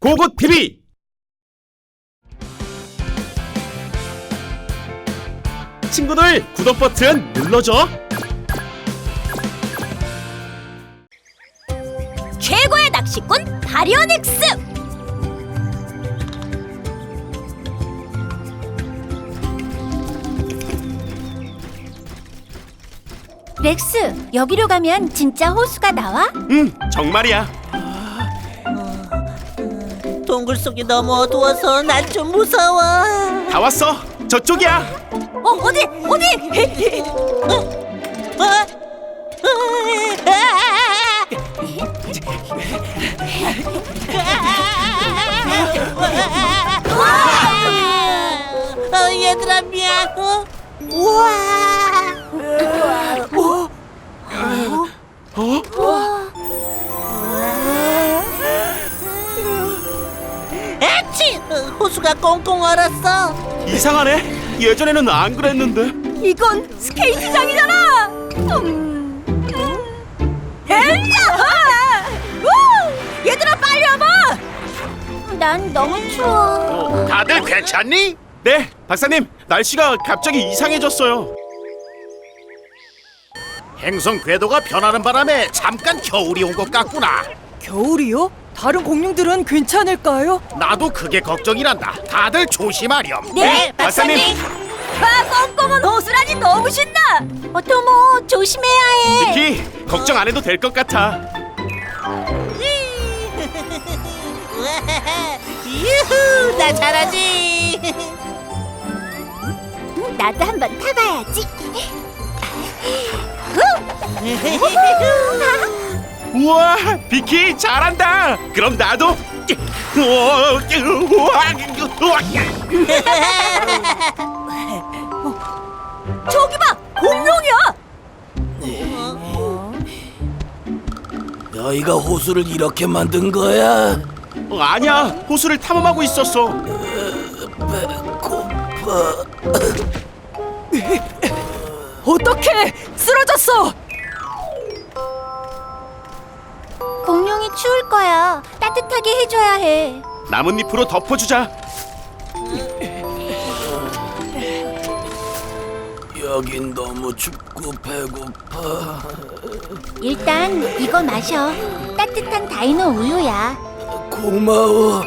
고고 TV 친구들 구독 버튼 눌러줘. 최고의 낚시꾼 바리오닉스 렉스 여기로 가면 진짜 호수가 나와? 응, 정말이야. 동굴 속이 너무 어두워서 난 좀 무서워. 다 왔어. 저쪽이야. 어 어디 어디? 어? 호수가 꽁꽁 얼었어. 이상하네. 예전에는 안 그랬는데. 이건 스케이트장이잖아. 음. 음. 엘야! 우! 얘들아 빨리 와봐. 난 너무 추워. 다들 괜찮니? 네, 박사님. 날씨가 갑자기 이상해졌어요. 행성 궤도가 변하는 바람에 잠깐 겨울이 온 것 같구나. 겨울이요? 다른 공룡들은 괜찮을까요? 나도 그게 걱정이란다. 다들 조심하렴. 네, 박사님. 아, 꽁꽁은 호수라니 너무 신나. 어 토모 조심해야 해. 키 걱정 안 해도 될 것 같아. 유후, 나 잘하지. 나도 한번 타봐야지. 우와, 비키 잘한다. 그럼 나도. 우와, 우와, 우와. 저기 봐, 공룡이야. 너희가 호수를 이렇게 만든 거야? 어, 아니야, 호수를 탐험하고 있었어. 고파. 어떻게 쓰러졌어? 공룡이 추울 거야. 따뜻하게 해줘야 해. 나뭇잎으로 덮어주자. 여긴 너무 춥고 배고파. 일단 이거 마셔. 따뜻한 다이노 우유야. 고마워.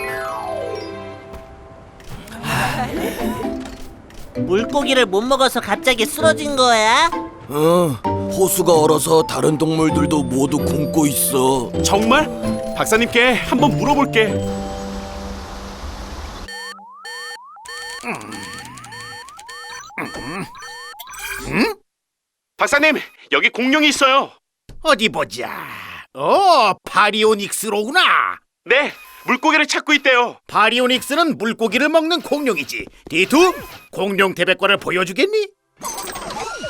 물고기를 못 먹어서 갑자기 쓰러진 거야? 어, 호수가 얼어서 다른 동물들도 모두 굶고 있어. 정말? 박사님께 한번 물어볼게. 박사님, 여기 공룡이 있어요. 어디 보자. 어, 바리오닉스로구나. 네, 물고기를 찾고 있대요. 바리오닉스는 물고기를 먹는 공룡이지. 디투, 공룡 대백과를 보여주겠니?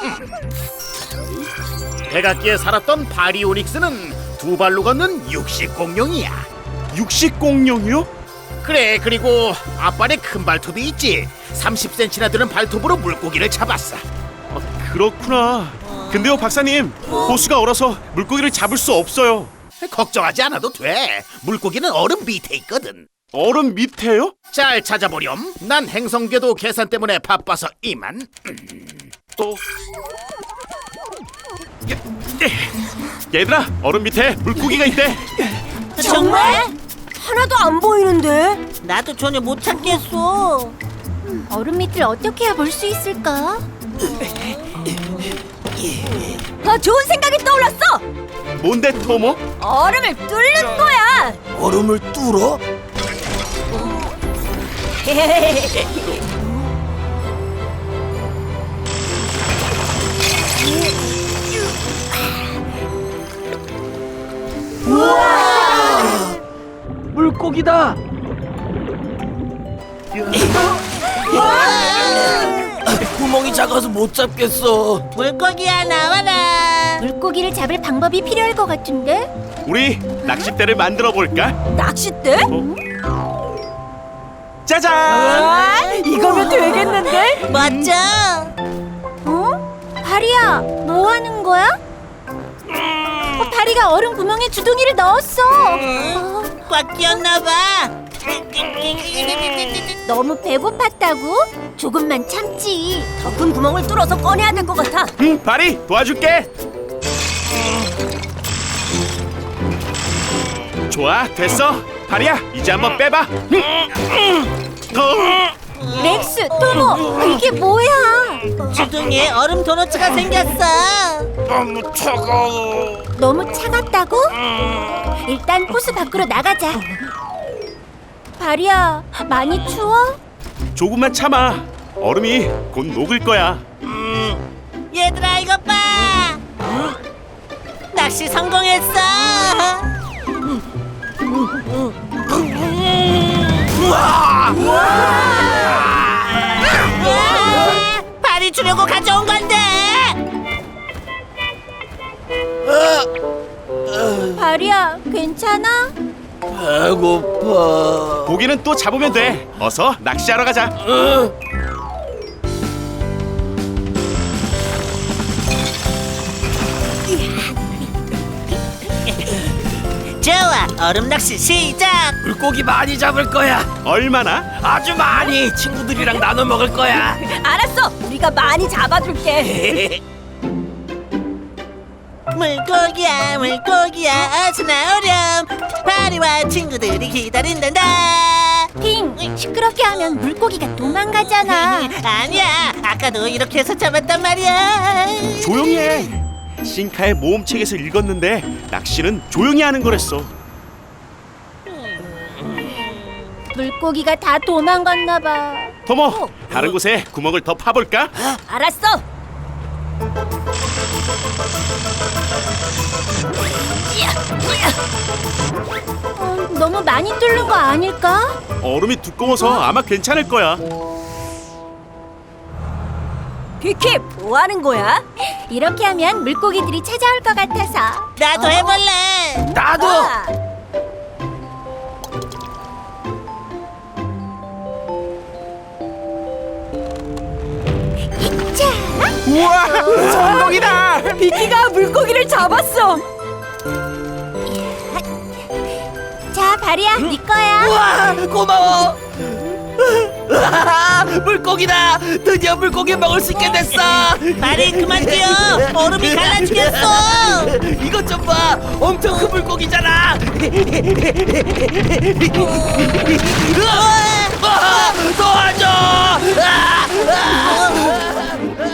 음. 백악기에 살았던 바리오닉스는 두 발로 걷는 육식 공룡이야. 육식 공룡이요? 그래, 그리고 앞발에 큰 발톱이 있지. 30cm나 되는 발톱으로 물고기를 잡았어. 아, 그렇구나. 근데요, 박사님, 호수가 얼어서 물고기를 잡을 수 없어요. 걱정하지 않아도 돼. 물고기는 얼음 밑에 있거든. 얼음 밑에요? 잘 찾아보렴. 난 행성궤도 계산 때문에 바빠서 이만. 어. 예, 예. 얘들아, 얼음 밑에 물고기가 있대. 정말? 하나도 안 보이는데. 나도 전혀 못 찾겠어. 얼음 밑을 어떻게 해야 볼 수 있을까? 아, 좋은 생각이 떠올랐어. 뭔데, 토모? 얼음을 뚫는 거야. 얼음을 뚫어? 물고기다. 구멍이 작아서 못 잡겠어. 물고기야 나와라. 물고기를 잡을 방법이 필요할 것 같은데? 우리 낚싯대를 만들어 볼까? 낚싯대? 짜잔! 아, 이거면 되겠는데? 멋져. 어? 다리야, 뭐 하는 거야? 어, 다리가 얼음 구멍에 주둥이를 넣었어. 꽉 끼었나 봐. 너무 배고팠다고? 조금만 참지. 더 큰 구멍을 뚫어서 꺼내야 될 것 같아. 응, 바리 도와줄게. 좋아, 됐어. 바리야, 이제 한번 빼봐. 어, 렉스, 토모, 이게 뭐야? 주둥이에 얼음 도너츠가 생겼어. 너무 차가워. 너무 차갑다고? 일단 호수 밖으로 나가자. 바리야, 많이 추워? 조금만 참아. 얼음이 곧 녹을 거야. 얘들아 이것 봐. 낚시 성공했어. 발이 주려고 가져온 건데. 바리야, 괜찮아? 배고파. 고기는 또 잡으면 돼. 어서 낚시하러 가자. 좋아, 얼음 낚시 시작. 물고기 많이 잡을 거야. 얼마나? 아주 많이 친구들이랑 나눠 먹을 거야. 알았어, 우리가 많이 잡아줄게. 물고기야, 물고기야, 어서 나오렴. 파리와 친구들이 기다린단다. 핑, 시끄럽게 하면 물고기가 도망가잖아. 아니야, 아까도 이렇게 해서 잡았단 말이야. 조용히 해. 싱카의 모험책에서 읽었는데 낚시는 조용히 하는 거랬어. 물고기가 다 도망갔나 봐. 토모, 다른 곳에 구멍을 더 파볼까? 알았어. 어, 너무 많이 뚫는 거 아닐까? 얼음이 두꺼워서 아마 괜찮을 거야. 비키, 뭐 하는 거야? 이렇게 하면 물고기들이 찾아올 것 같아서. 나도 해볼래. 나도. 아, 자, 우와, 성공이다! 비키가 물고기를 잡았어. 자, 바리야, 네 거야. 우와, 고마워. 물고기다. 드디어 물고기 먹을 수 있게 됐어. 발이 그만 뛰어. 얼음이 갈라지겠어. 이것 좀 봐. 엄청 큰 물고기잖아. 으아, 도와줘. 아,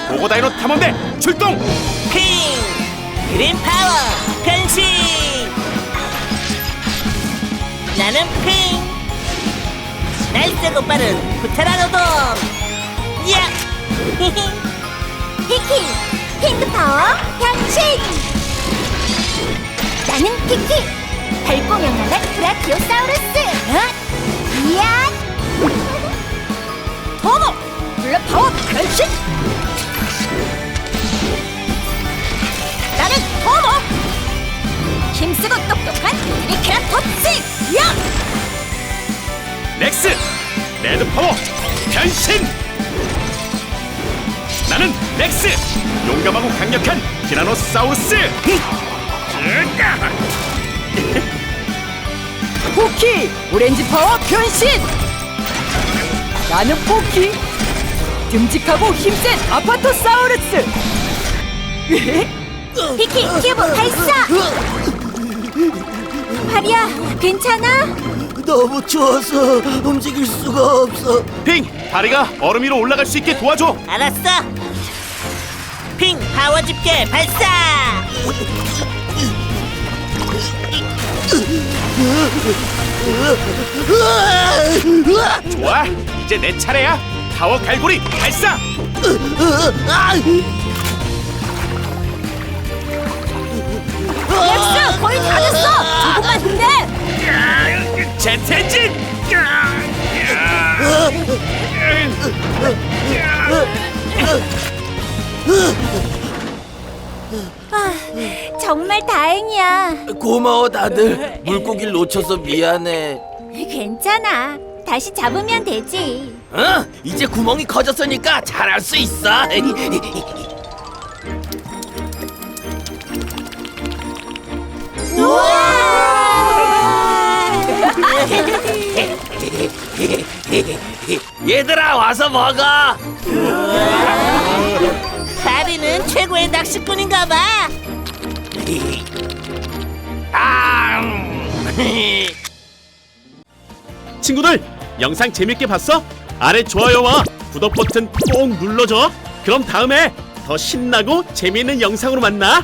보고다이노 탐험대 출동! 핑, 그린 파워, 변신. 나는 핑. 날쌔고 빠른 부테라노돔. 야. 피키, 핑크 파워, 변신! 나는 피키, 밝고 명랑한 브라키오사우루스! 어? 이야! 토모, 블랙 파워, 변신! 나는 토모! 힘쓰고 똑똑한 트리케라톱스! 야! 렉스! 레드 파워 변신! 나는 렉스! 용감하고 강력한 티라노사우루스! 포키 오렌지 파워 변신. 나는 포키 듬직하고 힘센 아파토사우루스. 피키, 큐브 발사! 파리야, 괜찮아? 너무 추워서 움직일 수가 없어. 핑! 다리가 얼음 위로 올라갈 수 있게 도와줘! 알았어. 핑 파워 집게 발사. 좋아! 이제 내 차례야! 파워 갈고리 발사! 렉스, 제트 엔진! 정말 다행이야. 고마워 다들. 물고기를 놓쳐서 미안해. 괜찮아. 다시 잡으면 되지. 어? 이제 구멍이 커졌으니까 잘할 수 있어. 우와! 얘들아 와서 먹어. 다리는 최고의 낚시꾼인가 봐. 아, 친구들 영상 재밌게 봤어? 아래 좋아요와 구독 버튼 꼭 눌러줘. 그럼 다음에 더 신나고 재미있는 영상으로 만나.